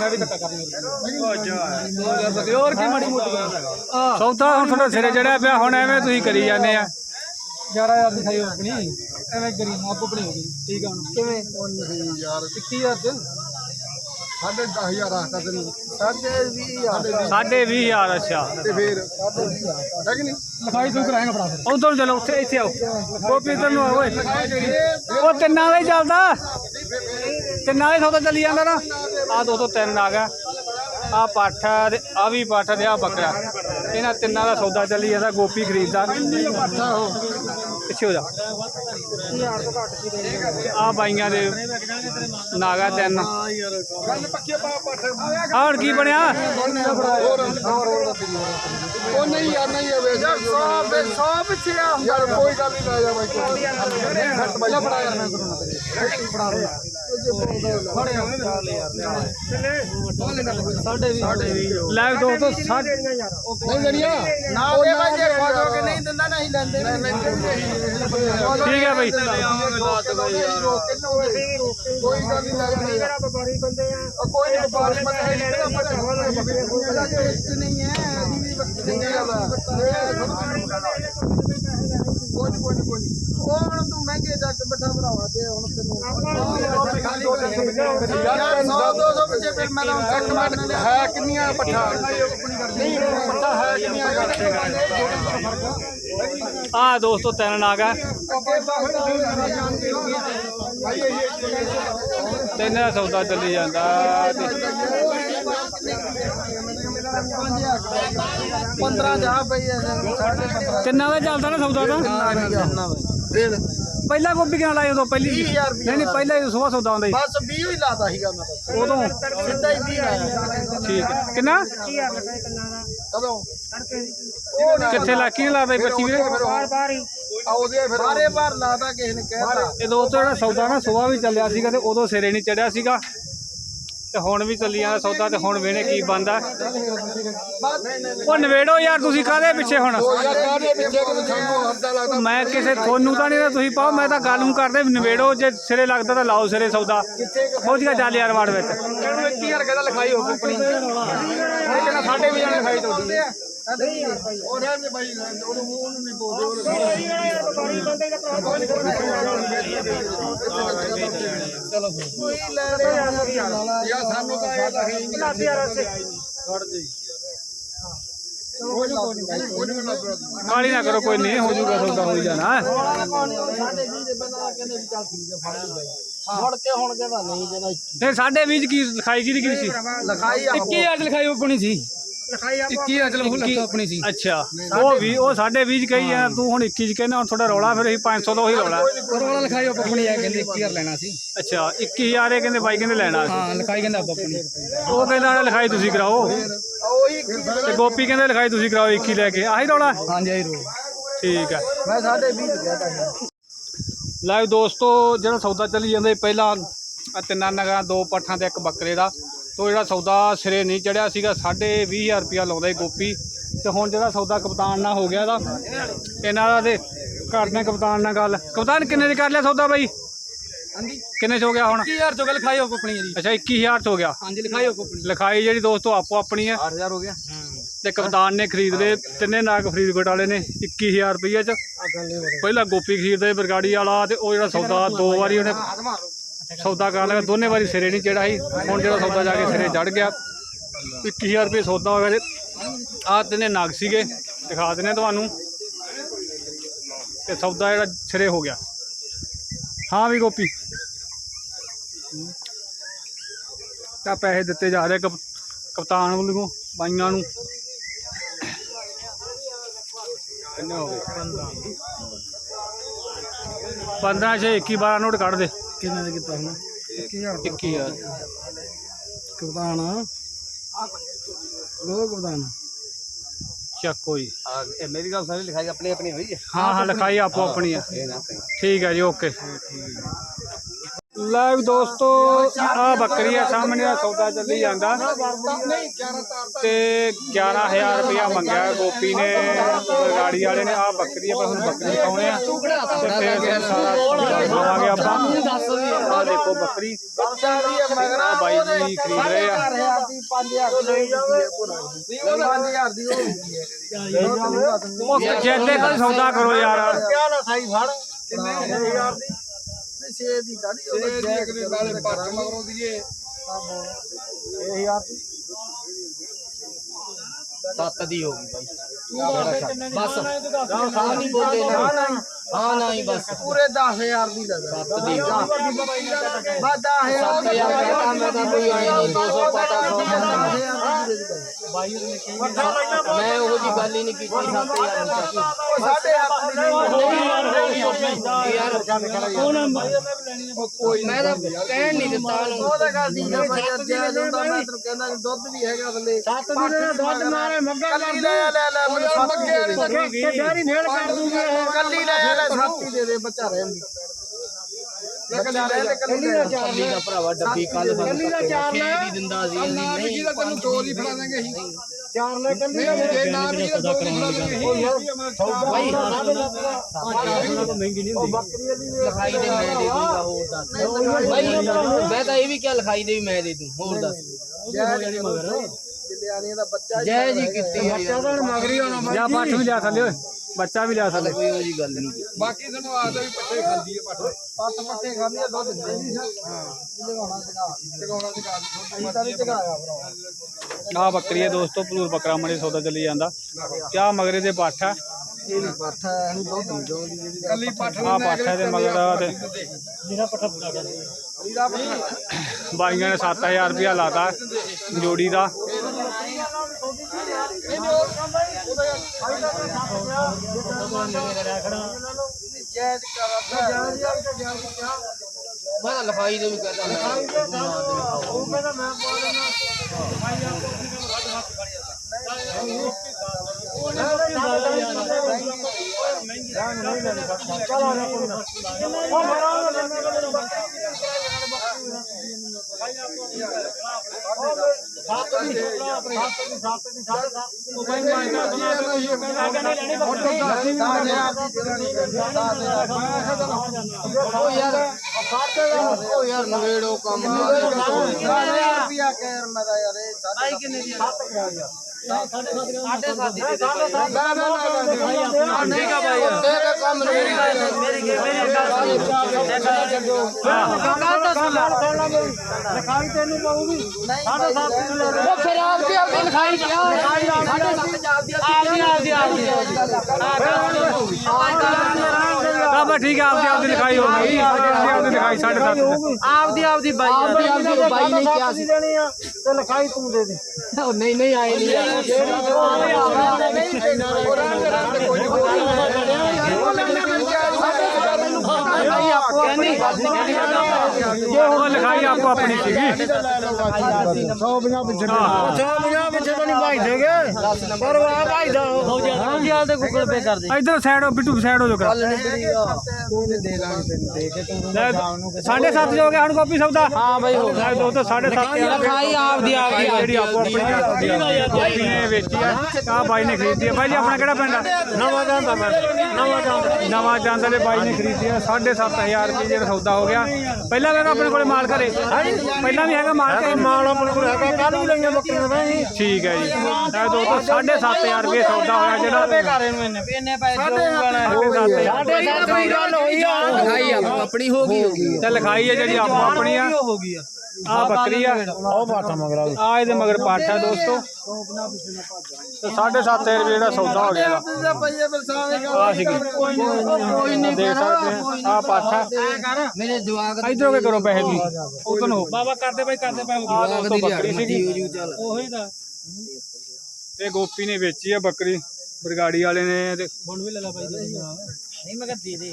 ਮੈਂ ਵੀ ਧੱਕਾ ਕਰਨੀ। ਹੋਰ ਕੀ ਮਾੜੀ ਮੋਟੀ ਸੌਦਾ ਹੁਣ ਤੁਹਾਡਾ ਸਿਰੇ ਚੜਿਆ ਪਿਆ ਹੁਣ ਐਵੇਂ ਤੁਸੀਂ ਕਰੀ ਜਾਂਦੇ ਆ। 11000 ਦੀ ਖਾਈ ਆਪਣੀ ਐਵੇਂ ਗਰੀਬ ਆਪੋ ਬਣੀ ਹੋ ਗਈ। ਠੀਕ ਆ ਹੁਣ। ਕਿਵੇਂ? ਯਾਰ 21000 ਚ। ਸਾਢੇ 10000 ਆਖਦਾ ਤੈਨੂੰ। ਸਾਢੇ 20000 ਸਾਢੇ 20000 ਅੱਛਾ। ਤੇ ਫੇਰ ਹੈ ਕਿ ਨਹੀਂ? ਲਿਖਾਈ ਤੂੰ ਕਰਾਏਗਾ ਫੜਾ ਫਿਰ ਉਧਰ ਚਲੋ ਉੱਥੇ ਇੱਥੇ ਆਓ। ਗੋਪੀ ਇੱਧਰ ਨੂੰ ਆਓ ਓਏ। ਉਹ ਤਿੰਨਾਂ ਦਾ ਹੀ ਚੱਲਦਾ। ਤਿੰਨਾਂ ਦਾ ਹੀ ਸੌਦਾ ਚੱਲੀ ਜਾਂਦਾ ਨਾ। ਆ ਦੋ ਤੋਂ ਤਿੰਨ ਆ ਗਿਆ। ਆ ਪੱਠ ਆ ਤੇ ਆ ਵੀ ਪੱਠ ਤੇ ਆ ਬੱਕਰਾ। ਇਹਨਾਂ ਤਿੰਨਾਂ ਦਾ ਸੌਦਾ ਚੱਲੀ ਜਾਂਦਾ ਗੋਪੀ ਖਰੀਦਦਾ। ਪਿੱਛੇ ਹੋ ਜਾ। ਆ ਬਾਈਆਂ ਦੇ ਨਾਗਾ ਤਿੰਨ। ਗੱਲ ਪੱਕੀ ਪਾ ਪੱਠ ਆਹ ਹੁਣ ਕੀ ਬਣਿਆ? ਉਹ ਨਹੀਂ ਯਾਰ ਨਹੀਂ ਆਵੇ ਯਾਰ 100 100 ਪਿੱਛੇ ਆ ਯਾਰ ਕੋਈ ਗੱਲ ਨਹੀਂ ਲੈ ਜਾ ਬਾਈ ਕੋਈ ਘੱਟ ਬਾਈ ਫੜਾ ਯਾਰ ਮੈਂ ਕਰੂੰਗਾ ਤੇਰੇ ਫੜਾ ਦੇ ਸਾਡੇ ਵੀ ਸਾਡੇ ਵੀ ਲੈ ਦੋਸਤੋ ਸਾਢੇ ਨਹੀਂ ਦੇਣੀਆਂ ਨਾ ਉਹਦੇ ਭਾਈ ਜੇ ਖੋਜੋ ਕਿ ਨਹੀਂ ਦਿੰਦਾ ਨਹੀਂ ਲੈਂਦੇ ਠੀਕ ਹੈ ਬਈ ਕੋਈ ਗੱਲ ਨਹੀਂ ਲੈ ਜਾਣਾ ਯਾਰ ਵਪਾਰੀ ਬੰਦੇ ਆ ਕੋਈ ਨਹੀਂ ਹੈ ਨਹੀਂ ਚੰਗੀ ਗੱਲ ਆ ਕੋਈ ਕੋਈ ਕੋਈ ਉਹ ਹੁਣ ਤੂੰ ਮਹਿੰਗੇ ਜੱਗ ਬੱਠਾ ਭਰਾਵਾ ਤੇ ਹੁਣ ਤੈਨੂੰ ਯਾਰ 100 200 ਪਿੱਛੇ ਫਿਰ ਮੈਂ ਤਾਂ ਇੱਕ ਮਿੰਟ ਹੈ ਕਿੰਨੀਆਂ ਪੱਠਾ ਨਹੀਂ ਪੱਠਾ ਹੈ ਕਿੰਨੀਆਂ ਆ। ਦੋਸਤੋ ਤਿੰਨ ਨਾਗਾ ਤਿੰਨ ਦਾ ਸੌਦਾ ਚੱਲੀ ਜਾਂਦਾ। 15 ਜਾ ਪਈ ਐ ਸਾਢੇ 15 ਤਿੰਨਾਂ ਦਾ ਚੱਲਦਾ ਨਾ ਸੌਦਾ ਫੇਰ ਪਹਿਲਾਂ ਗੋਪੀ ਕਿੰਨਾ ਲਾਇਆ ਉਦੋਂ? ਪਹਿਲੀ 20000। ਨਹੀਂ ਨਹੀਂ ਪਹਿਲਾਂ ਹੀ ਸਵੇਰ ਸੌਦਾ ਹੁੰਦਾ ਬਸ 20 ਹੀ ਲਾਤਾ ਸੀਗਾ ਮੈਂ ਤਾਂ। ਸੀ ਉਦੋਂ? ਸਿੱਧਾ ਹੀ 20 ਲਾਇਆ। ਠੀਕ ਹੈ। ਕਿੰਨਾ? ਕਦੋਂ? ਕਿੱਥੇ ਲਾ ਕੀ ਲਾਦਾ ਬੱਚੀ ਵੀਰੇ ਬਾਹਰ ਬਾਹਰ ਹੀ। ਆਉਦੇ ਫਿਰ ਬਾਰੇ ਬਾਰ ਲਾਤਾ ਕਿਸੇ ਨੇ ਕਹਿਤਾ। ਇਹ ਦੋਸਤੋ ਜਿਹੜਾ ਸੌਦਾ ਨਾ ਸੁਬਾਹ ਵੀ ਚੱਲਿਆ ਸੀਗਾ ਤੇ ਉਦੋਂ ਸਿਰੇ ਨਹੀਂ ਚੜਿਆ ਸੀਗਾ। ਤੇ ਹੁਣ ਵੀ ਚੱਲੀ ਜਾਂਦਾ ਸੌਦਾ ਤੇ ਹੁਣ ਵੇਣੇ ਕੀ ਬੰਦਾ ਉਹ ਨਵੇੜੋ ਯਾਰ ਤੁਸੀਂ ਕਾਹਦੇ ਪਿੱਛੇ ਹੁਣ? ਮੈਂ ਕਿਸੇ ਤੁਹਾਨੂੰ ਤਾਂ ਨਹੀਂ ਤੁਸੀਂ ਪਾਓ ਮੈਂ ਤਾਂ ਗੱਲ ਨੂੰ ਕਰਦੇ ਨਵੇੜੋ ਜੇ ਸਿਰੇ ਲੱਗਦਾ ਤਾਂ ਲਾਓ ਸਿਰੇ ਸੌਦਾ। ਪਹੁੰਚ ਗਿਆ ਚੱਲ ਯਾਰ ਵਾੜ ਵਿੱਚ। ਇਹਨੂੰ 21000 ਕਹਿੰਦਾ ਲਿਖਾਈ ਹੋ ਕੰਪਨੀ ਇਹ ਕਹਿੰਦਾ ਸਾਡੇ ਵੀ ਜਾਣੇ ਲਿਖਾਈ ਤੁਹਾਡੀ ਉਹ ਰਹਿਣ ਦੇ ਬਾਈ ਉਹਨੂੰ ਉਹਨੂੰ ਨਹੀਂ ਬੋਲਦੇ ਕੋਈ ਲੈ ਯਾਰ ਸਾਨੂੰ ਤਾਂ ਇਹ ਨਹੀਂ ਯਾਰ ਨਹੀਂ ਕਾਲੀ ਨਾ ਕਰੋ ਕੋਈ ਨਹੀਂ ਹੋ ਜਾਊਗਾ ਸੌਦਾ ਹੋ ਹੀ ਜਾਣਾ। 20 ਮੁੜ ਕੇ ਹੁਣ ਕਹਿੰਦਾ ਨਹੀਂ ਕਹਿੰਦਾ ਵੀਹ 'ਚ ਕੀ ਲਿਖਾਈ ਕੀ ਸੀ ਲਿਖਾਈ ਆ 21000 ਚ ਲਿਖਾਈ ਆਪਣੀ ਸੀ। ਲਿਖਾਈ ਆ 21000 ਚ ਲਿਖਾਈ ਆਪਣੀ ਸੀ। ਅੱਛਾ ਉਹ ਵੀ ਉਹ ਸਾਡੇ 20 ਚ ਕਹੀ ਆ ਤੂੰ ਹੁਣ 21 ਚ ਕਹਿੰਦਾ ਹੁਣ ਥੋੜਾ ਰੌਲਾ ਫਿਰ ਅਸੀਂ 500 ਦਾ ਉਹੀ ਰੌਲਾ। ਰੋਲਾ ਲਿਖਾਈ ਆਪਣੀ ਆ ਕਹਿੰਦੇ 21000 ਲੈਣਾ ਸੀ। ਅੱਛਾ 21000 ਇਹ ਕਹਿੰਦੇ ਬਾਈ ਕਹਿੰਦੇ ਲੈਣਾ ਸੀ। ਹਾਂ ਲਿਖਾਈ ਕਹਿੰਦਾ ਆਪਣੀ। ਉਹ ਕਹਿੰਦਾ ਲਿਖਾਈ ਤੁਸੀਂ ਕਰਾਓ। ਉਹੀ ਤੇ ਗੋਪੀ ਕਹਿੰਦੇ ਲਿਖਾਈ ਤੁਸੀਂ ਕਰਾਓ 21 ਲੈ ਕੇ। ਆਹੀ ਰੌਲਾ? ਹਾਂਜੀ ਆਈ ਰੋ ਠੀਕ ਆ। ਮੈਂ ਸਾਡੇ 20 ਕਹਿਤਾ ਸੀ। ਲਾਈਵ ਦੋਸਤੋ ਜਿਹੜਾ ਸੌਦਾ ਚੱਲੀ ਜਾਂਦਾ ਪਹਿਲਾਂ ਤਿੰਨਾਂ ਨਗਾਂ ਦੋ ਪੱਠਾਂ ਤੇ ਇੱਕ ਬੱਕਰੇ ਦਾ। ਤੋਂ ਜਿਹੜਾ ਸੌਦਾ ਸਿਰੇ ਨਹੀਂ ਚੜਿਆ ਸੀਗਾ 25000 ਰੁਪਇਆ ਲਾਉਂਦਾ ਸੀ ਗੋਪੀ। ਤੇ ਹੁਣ ਜਿਹੜਾ ਸੌਦਾ ਕਪਤਾਨ ਨਾਲ ਹੋ ਗਿਆ ਇਹਦਾ ਇਹਨਾਂ ਦਾ ਤੇ ਕਰਦੇ ਹਾਂ ਕਪਤਾਨ ਨਾਲ ਗੱਲ। ਕਪਤਾਨ ਕਿੰਨੇ ਦੇ ਕਰ ਲਿਆ ਸੌਦਾ ਬਾਈ? ਹਾਂਜੀ। ਕਿੰਨੇ 'ਚ ਹੋ ਗਿਆ ਹੁਣ? 21000 ਚੋਂ ਲਿਖਾਈ ਆਪਣੀ ਜੀ ਅੱਛਾ 21000 'ਚ ਹੋ ਗਿਆ। ਹਾਂਜੀ ਲਿਖਾਈ ਆਪਣੀ ਲਿਖਾਈ ਜਿਹੜੀ ਦੋਸਤੋ ਆਪੋ ਆਪਣੀ ਹੈ। 8000 ਹੋ ਗਿਆ। ਤੇ ਕਪਤਾਨ ਨੇ ਖਰੀਦ ਲਏ ਤਿੰਨੇ ਨਾਗ ਫਰੀਦਕੋਟ ਵਾਲੇ ਨੇ 21000 ਰੁਪਏ 'ਚ। ਪਹਿਲਾਂ ਗੋਪੀ ਖਰੀਦਦੇ ਬਰਗਾੜੀ ਵਾਲਾ ਤੇ ਉਹ ਜਿਹੜਾ ਸੌਦਾ ਦੋ ਵਾਰੀ ਉਹਨੇ ਸੌਦਾ ਕਰਨ ਲੱਗਾ। ਦੋਨੇ ਵਾਰੀ ਸਿਰੇ ਨਹੀਂ ਚੜਾ ਸੀ। ਹੁਣ ਜਿਹੜਾ ਸੌਦਾ ਜਾ ਕੇ ਸਿਰੇ ਚੜ ਗਿਆ। 21000 ਰੁਪਏ ਸੌਦਾ ਹੋ ਗਿਆ ਤੇ ਆਹ ਤਿੰਨੇ ਨਾਗ ਸੀਗੇ। ਦਿਖਾ ਦਿੰਨੇ ਤੁਹਾਨੂੰ। ਤੇ ਸੌਦਾ ਜਿਹੜਾ ਸਿਰੇ ਹੋ ਗਿਆ। ਹਾਂ ਵੀ ਗੋਪੀ। ਤਾਂ ਪੈਸੇ ਦਿੱਤੇ ਜਾ ਰਹੇ ਕਪ- ਕਪਤਾਨ ਵੱਲੋਂ, ਬਾਈਆਂ ਨੂੰ। ਕਿੰਨੇ ਹੋ ਗਏ? 15 ਛੇ 21 12 ਨੋਟ ਕੱਢ ਦੇ। ਕਿੰਨੇ ਦੇ ਕੀਤਾ ਹੁਣ 21000 21000 ਕਪਤਾਨ ਲੋ ਕਪਤਾਨ ਚੱਕ ਕੋਈ। ਇਹ ਮੇਰੀ ਗੱਲ ਸਾਰੀ ਲਿਖਾਈ ਆਪਣੀ ਆਪਣੀ ਹੋਈ ਹੈ? ਹਾਂ ਹਾਂ ਲਿਖਾਈ ਆਪੋ ਆਪਣੀ ਆ ਠੀਕ ਹੈ ਜੀ ਓਕੇ। ਵੀ ਦੋਸਤੋ ਆ ਬੱਕਰੀ ਆ ਸਾਹਮਣੇ ਆ ਸੌਦਾ ਚੱਲੀ ਜਾਂਦਾ। ਤੇ 11000 ਰੁਪਇਆ ਮੰਗਿਆ ਗੋਪੀ ਨੇ ਗਾੜੀ ਵਾਲੇ ਨੇ ਆ ਬੱਕਰੀ ਆ ਪਰ ਹੁਣ ਬੱਕਰੀ ਦਿਖਾਉਣੇ ਆ। ਤੇ ਫਿਰ ਸਾਰਾ ਦਿਖਾਵਾਂਗੇ ਆਪਾਂ। ਆ ਦੇਖੋ ਬੱਕਰੀ। ਆ ਬਾਈ ਜੀ ਖਰੀਦ ਰਹੇ ਆ। 4000 ਦੀ 5000 ਦੀ ਲਈ ਜਾਂਦੀ ਹੈ ਪੂਰਾ 5000 ਦੀ ਹੋ ਗਈ ਹੈ ਉਹ ਖੇਤੇ ਦਾ ਸੌਦਾ ਕਰੋ ਯਾਰ। ਕਿਆ ਨਾ ਸਾਈ ਫੜ। ਕਿੰਨੇ? 1000 ਦੀ। 6 ਦੀ ਦਾੜੀ ਉਹ ਜੈਕ ਦੇ ਨਾਲੇ ਪੱਟ ਮਗਰੋਂ ਦੀਏ। 6000 ਦੀ ਸੱਤ ਦੀ ਹੋ ਗਈ ਬਾਈ। ਬਸ ਹਾਂ ਨਹੀਂ ਬੋਲੇ ਨਾ ਹਾਂ ਨਹੀਂ ਬਸ ਪੂਰੇ 10000 ਦੀ ਲਗਾ ਸੱਤ ਦੀ ਹੋ ਗਈ ਬਸ 10000 ਸੱਤ ਹਜ਼ਾਰ ਕਹਤਾ ਮੈਂ ਤਾਂ ਕੋਈ ਆਇਆ ਨਹੀਂ 200 ਪਤਾ 100 ਮੈਂ ਉਹ ਜੀ ਗੱਲ ਹੀ ਨਹੀਂ ਕੀਤੀ 7000 ਦੀ ਸਾਡੇ ਹੱਥ ਦੀ ਨਹੀਂ ਯਾਰ ਮੈਂ ਤਾਂ ਕਹਿਣ ਨਹੀਂ ਦਿੱਤਾ ਉਹਨੂੰ ਉਹ ਤਾਂ ਗੱਲ ਦੀ ਹੈ ਭਾਈ ਅੱਜ ਹੁੰਦਾ ਮੈਂ ਤੈਨੂੰ ਕਹਿੰਦਾ ਕਿ ਦੁੱਧ ਵੀ ਹੈਗਾ ਥੱਲੇ ਸੱਤ ਦੀ ਦੇ ਦੁੱਧ ਮਾਰੇ ਮੱਗਾ ਕੱਲੀ ਲੈ ਲੈ ਲੈ ਮੈਨੂੰ ਸੱਤ ਦੀ ਦੇ ਦੇ ਡੈਰੀ ਨੇੜ ਕਰ ਦੂਗੀ ਕੱਲੀ ਲੈ ਲੈ ਸੱਤ ਹੀ ਦੇ ਦੇ ਬੱਚਾ ਰਹਿੰਦੀ ਕੱਲੀ ਲੈ ਲੈ ਕੱਲੀ ਲੈ ਕੱਲੀ ਦਾ ਭਰਾਵਾ ਡੱਬੀ ਕੱਲ ਕੱਲੀ ਦਾ ਚਾਰ ਲੈ। ਵੀ ਦਿੰਦਾ ਸੀ। ਇੰਨੀ ਨਹੀਂ ਤੈਨੂੰ ਦੋ ਦੀ ਫੜਾ ਦਾਂਗੇ ਅਸੀਂ। ਚਾਰ ਲੈ ਕੱਲੀ ਨਹੀਂ ਜੇ ਨਾ ਵੀ ਦੋ ਦੀ ਫੜਾ ਦਾਂਗੇ ਬਾਈ ਉਹ ਬੱਕਰੀ ਵਾਲੀ ਵੀ ਲਿਖਾਈ ਦੇ ਮੈਂ ਦੇ ਦੂੰਗਾ ਹੋਰ ਦੱਸ। ਬਾਈ ਮੈਂ ਤਾਂ ਇਹ ਵੀ ਕਿਹਾ ਲਿਖਾਈ ਦੇ ਵੀ ਮੈਂ ਦੇ ਦੂੰ ਹੋਰ ਦੱਸ। ਜੈ ਜੀ ਮਗਰ ਦਾ ਬੱਚਾ ਜੈ ਜੀ ਕੀਤੀ ਹੈ ਯਾਰ। ਮਗਰੀ ਹੋਣਾ ਜਾਂ ਪੱਠ ਵੀ ਲਿਆ ਥੱਲੇ ਓਏ ਬੱਚਾ ਵੀ ਲਿਆ ਥੱਲੇ। ਕੋਈ ਉਹ ਜੀ ਗੱਲ ਨਹੀਂ। ਬਾਕੀ ਤੁਹਾਨੂੰ ਆਦਾ ਵੀ ਪੱਠੇ ਖਾਂਦੀ ਹੈ ਪੱਠ। ਪੱਟ ਪੱਟੇ ਖਾਂਦੀ ਆ ਦੁੱਧ ਦਿੰਦੀ ਹਾਂ। ਲਗਾਉਣਾ ਟਿਕਾਉਣਾ ਦੀ ਗੱਲ ਅਸੀਂ ਤਾਂ ਨਹੀਂ ਦਿਖਾਇਆ ਭਰਾ। ਆ ਬੱਕਰੀ ਹੈ ਦੋਸਤੋ ਪਲੂਰ ਬੱਕਰਾ ਮਣੇ ਸੌਦਾ ਚੱਲੀ ਜਾਂਦਾ। ਕਿਆ ਮਗਰੇ ਦੇ ਪੱਠ ਆ? ਇਹ ਨਹੀਂ ਪੱਠ ਹੈ ਅਸੀਂ ਦੁੱਧ ਨਹੀਂ ਦੋਦੀ ਜਿਹੜੀ ਕੱਲੀ ਪੱਠ ਆ ਪੱਠ ਤੇ ਮਗਰ ਆ ਤੇ। ਲੀਦਾ ਪੱਠਾ ਬਾਈਆਂ ਨੇ 7000 ਰੁਪਇਆ ਲਾਤਾ ਜੋੜੀ ਦਾ। ਮੈਂ ਤਾਂ ਲਫ਼ਾਈ ਦੇ ਵੀ ਕਹਤਾ ਮੈਂ ਉਹ ਕਹਿੰਦਾ ਮੈਂ ਪਾ ਦੇਣਾ ਉਹ ਯਾਰ ਉਹ ਯਾਰ ਨਵੇੜੋ ਕੰਮ ਰੁਪਿਆ ਕਹਿਰ ਮੈਂ ਤਾਂ ਯਾਰ ਇਹ ਸਾਢੇ ਕਿੰਨੇ ਦੀ 7000 ਸਾਡੇ ਸਾਥੀ ਆ ਤੇ ਕੰਮ ਨਹੀਂ ਮੇਰੀ ਮੇਰੀ ਲਿਖਾਈ ਤੈਨੂੰ ਪਾਉਗੀ ਨਹੀਂ ਸਾਢੇ 7 ਦੀ ਲੈ ਲੈ ਉਹ ਫਿਰ ਆਪ ਦੀ ਆਪਦੀ ਲਿਖਾਈ ਕਿਹਾ ਸੱਤ ਚੱਲਦੀ ਆਪਦੀ ਆਪਦੀ ਤਾਂ ਬਸ ਠੀਕ ਹੈ ਆਪਦੀ ਆਪਦੀ ਲਿਖਾਈ ਹੋ ਗਈ। ਆਪਦੀ ਆਪਦੀ ਲਿਖਾਈ 7.5 ਆਪਦੀ ਆਪਦੀ ਬਾਈ ਆਪਦੀ ਆਪਦੀ ਬਾਈ ਨੇ ਕਿਹਾ ਸੀ। ਦੇਣੀ ਆ ਤੇ ਲਿਖਾਈ ਤੂੰ ਦੇ ਦੇ। ਉਹ ਨਹੀਂ ਨਹੀਂ ਆਏ ਨਹੀਂ ਯਾਰ ਉਹ ਲਿਖਾਈ ਆਪੋ ਆਪਣੀ ਸੀਗੀ। 150 ਪਿੱਛੇ 150 ਪਿੱਛੇ ਤਾਂ ਨਹੀਂ ਭਾਈ ਦੇਗੇ। ਪਰ ਆ ਭਾਈ ਦਾ। ਹਾਂ ਤੇ ਗੂਗਲ ਪੇ ਕਰ ਦੇ ਇਧਰ ਸਾਈਡ ਹੋ ਬਿੱਟੂ ਸਾਈਡ ਹੋ ਜੋ ਕਰ। ਤੂੰ ਦੇ ਲਾਂਗੇ ਤੈਨੂੰ ਦੇ ਕੇ ਤੂੰ ਲੈ, ਸਾਢੇ ਸੱਤ ਜੋ ਹੋ ਗਿਆ ਹੁਣ ਕਾਪੀ ਸੌਦਾ ਹਾਂ ਬਾਈ ਹੋ ਗਿਆ। ਦੋ ਤੋਂ ਸਾਢੇ ਸੱਤ ਹਜ਼ਾਰ ਲਿਖਾਈ ਆਪਦੀ ਆਪਦੀ ਜਿਹੜੀ ਆਪੋ ਆਪਣੀ ਗੋਪੀ ਨੇ ਵੇਚੀ ਆ। ਆ ਬਾਈ ਨੇ ਖਰੀਦੀ ਆ। ਬਾਈ ਜੀ ਆਪਣਾ ਕਿਹੜਾ ਪਿੰਡ ਆ? ਨਵਾਂ ਜਾਂਦਾ ਮੈਂ। ਨਵਾਂ ਜਾਂਦਾ। ਨਵਾਂ ਜਾਂਦਾ ਦੇ ਬਾਈ ਨੇ ਖਰੀਦੀ ਆ। 7500 ਰੁਪਏ ਜਿਹੜਾ ਸੌਦਾ ਹੋ ਗਿਆ। ਪਹਿਲਾਂ ਵੀ ਆਪਣੇ ਕੋਲੇ ਮਾਲ ਘਰੇ ਪਹਿਲਾਂ ਵੀ ਹੈਗਾ ਮਾਲ ਘਰੇ ਮਾਲ ਆਪਣੇ ਕੋਲ ਹੈਗਾ ਕੱਲ ਵੀ ਲਈਆਂ ਬੱਕਰੀਆਂ ਤਾਂ ਜੀ ਠੀਕ ਹੈ ਜੀ। ਇਹ ਦੋ ਤੋਂ 7500 ਰੁਪਏ ਸੌਦਾ ਹੋਇਆ ਜਿਹੜਾ। ਘਰੇ ਨੂੰ ਇਹਨੇ ਇੰਨੇ ਪੈਸੇ ਸਾਡੇ ਸਾਡੇ ਗੱਲ ਹੋਈ ਆ। ਲਿਖਾਈ ਆਪਣੀ ਹੋ ਗਈ ਤੇ ਲਿਖਾਈ ਹੈ ਜਿਹੜੀ ਆਪੋ ਆਪਣੀ ਆ। ਹੋ ਗਈ ਆ। ਆ ਬੱਕਰੀ ਆ। ਉਹ ਬਾਟਾ ਮਗਰਾ ਆ। ਇਹਦੇ ਮਗਰ ਪਾਠਾ ਦੋਸਤੋ। ਤੇ 7.5 ਰੁਪਏ ਜਿਹੜਾ ਸੌਦਾ ਹੋ ਗਿਆ। ਆ ਸੀਗੀ। ਕੋਈ ਨਹੀਂ ਦੇਖ ਸਕਦੇ ਆ। ਆ ਪਾਠਾ ਮੇਰੇ ਜਵਾਕ ਇਧਰੋਂ ਕੇ ਕਰੋ ਪੈਸੇ ਵੀ ਉਦੋਂ ਹੋ ਬਾਬਾ ਕਰਦੇ ਬਾਈ ਕਰਦੇ ਪਏ ਆ ਦੋਸਤੋ ਬੱਕਰੀ ਸੀਗੀ। ਹੋ ਉਹੀ ਤਾਂ। ਇਹ ਗੋਪੀ ਨੇ ਵੇਚੀ ਆ ਬੱਕਰੀ। ਬਰਗਾੜੀ ਵਾਲੇ ਨੇ ਤੇ ਨਹੀਂ ਮੈਂ ਕਿਹਾ ਦੇ ਦੇ।